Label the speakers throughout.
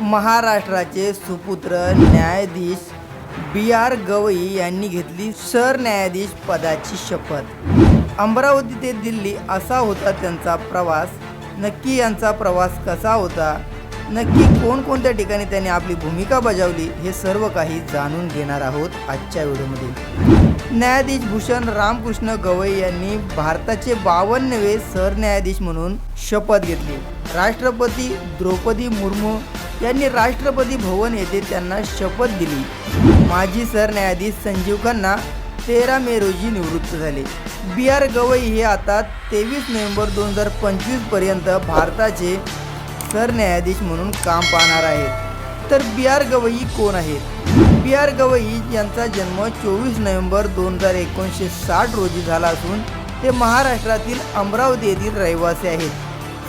Speaker 1: महाराष्ट्राचे सुपुत्र न्यायाधीश बी आर गवई यांनी घेतली सरन्यायाधीश पदाची शपथ. अमरावती ते दिल्ली असा होता त्यांचा प्रवास. नक्की यांचा प्रवास कसा होता? नक्की कोणकोणत्या ठिकाणी त्यांनी आपली भूमिका बजावली? हे सर्व काही जाणून घेणार आहोत आजच्या व्हिडिओमध्ये. न्यायाधीश भूषण रामकृष्ण गवई यांनी भारताचे बावन्नवे सरन्यायाधीश म्हणून शपथ घेतली. राष्ट्रपती द्रौपदी मुर्मू यांनी राष्ट्रपती भवन येथे त्यांना शपथ दिली. माजी सरन्यायाधीश संजीव खन्ना तेरा मे रोजी निवृत्त झाले. बी आर गवई हे आता तेवीस नोव्हेंबर दोन हजार पंचवीसपर्यंत भारताचे सरन्यायाधीश म्हणून काम पाहणार आहेत. तर बी आर गवई कोण आहेत बी आर गवई यांचा जन्म चोवीस नोव्हेंबर दोन हजार एकोणीसशे साठ रोजी झाला असून ते महाराष्ट्रातील अमरावती येथील रहिवासी आहेत.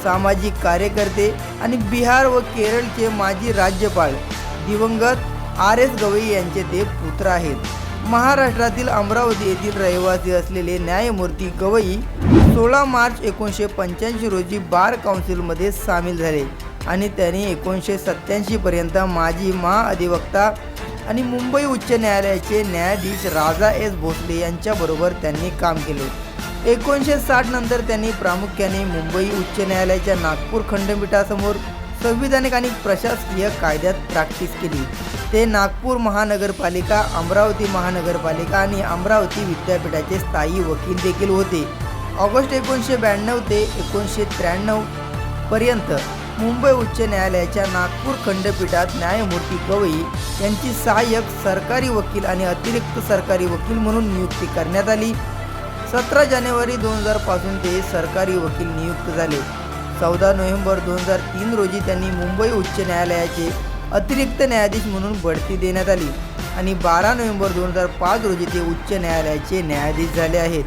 Speaker 1: सामाजिक कार्यकर्ते आणि बिहार व केरळचे माजी राज्यपाल दिवंगत आर एस गवई यांचे ते पुत्र आहेत. महाराष्ट्रातील अमरावती येथील रहिवासी असलेले न्यायमूर्ती गवई सोळा मार्च एकोणीसशे पंच्याऐंशी रोजी बार काउन्सिलमध्ये सामील झाले आणि त्यांनी एकोणीसशे सत्त्याऐंशीपर्यंत माजी महाअधिवक्ता आणि मुंबई उच्च न्यायालयाचे न्यायाधीश राजा एस भोसले यांच्याबरोबर त्यांनी काम केले. एकोणीसशे साठ नंतर त्यांनी प्रामुख्याने मुंबई उच्च न्यायालयाच्या नागपूर खंडपीठासमोर संविधानिक आणि प्रशासकीय कायद्यात प्रॅक्टिस केली. ते नागपूर महानगरपालिका अमरावती महानगरपालिका आणि अमरावती विद्यापीठाचे स्थायी वकील देखील होते. ऑगस्ट एकोणीसशे ब्याण्णव ते एकोणीसशे त्र्याण्णव पर्यंत मुंबई उच्च न्यायालयाच्या नागपूर खंडपीठात न्यायमूर्ती गवई यांची सहाय्यक सरकारी वकील आणि अतिरिक्त सरकारी वकील म्हणून नियुक्ती करण्यात आली. सतरा जानेवारी दोन हजारपासून ते सरकारी वकील नियुक्त झाले. चौदा नोव्हेंबर दोन हजार तीन रोजी त्यांनी मुंबई उच्च न्यायालयाचे अतिरिक्त न्यायाधीश म्हणून बढती देण्यात आली आणि बारा नोव्हेंबर दोन हजार पाच रोजी ते उच्च न्यायालयाचे न्यायाधीश झाले आहेत.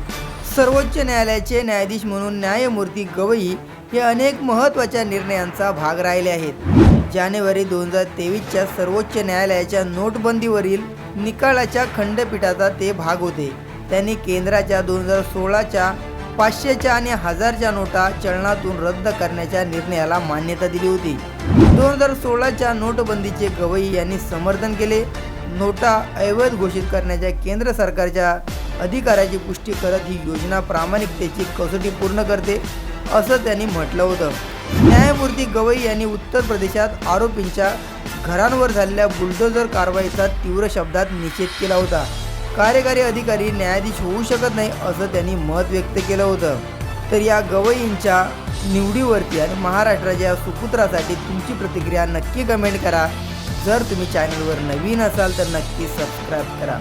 Speaker 1: सर्वोच्च न्यायालयाचे न्यायाधीश म्हणून न्यायमूर्ती गवई हे अनेक महत्त्वाच्या निर्णयांचा भाग राहिले आहेत. जानेवारी दोन हजार तेवीसच्या सर्वोच्च न्यायालयाच्या नोटबंदीवरील निकालाच्या खंडपीठाचा ते भाग होते. त्यांनी केंद्राच्या दोन हजार सोळाच्या पाचशेच्या आणि हजारच्या नोटा चलनातून रद्द करण्याच्या निर्णयाला मान्यता दिली होती. दोन हजार सोळाच्या नोटबंदीचे गवई यांनी समर्थन केले. नोटा अवैध घोषित करण्याच्या केंद्र सरकारच्या अधिकाराची पुष्टी करत ही योजना प्रामाणिकतेची कसोटी पूर्ण करते असं त्यांनी म्हटलं होतं. न्यायमूर्ती गवई यांनी उत्तर प्रदेशात आरोपींच्या घरांवर झालेल्या बुलडोझर कारवाईचा तीव्र शब्दात निषेध केला होता. कार्यकारी अधिकारी न्यायाधीश होऊ शकत नाही असं त्यांनी मत व्यक्त केलं होतं. तर या गवईंच्या निवडीवरती आणि महाराष्ट्राच्या सुपुत्रासाठी तुमची प्रतिक्रिया नक्की कमेंट करा. जर तुम्ही चॅनलवर नवीन असाल तर नक्की सबस्क्राईब करा.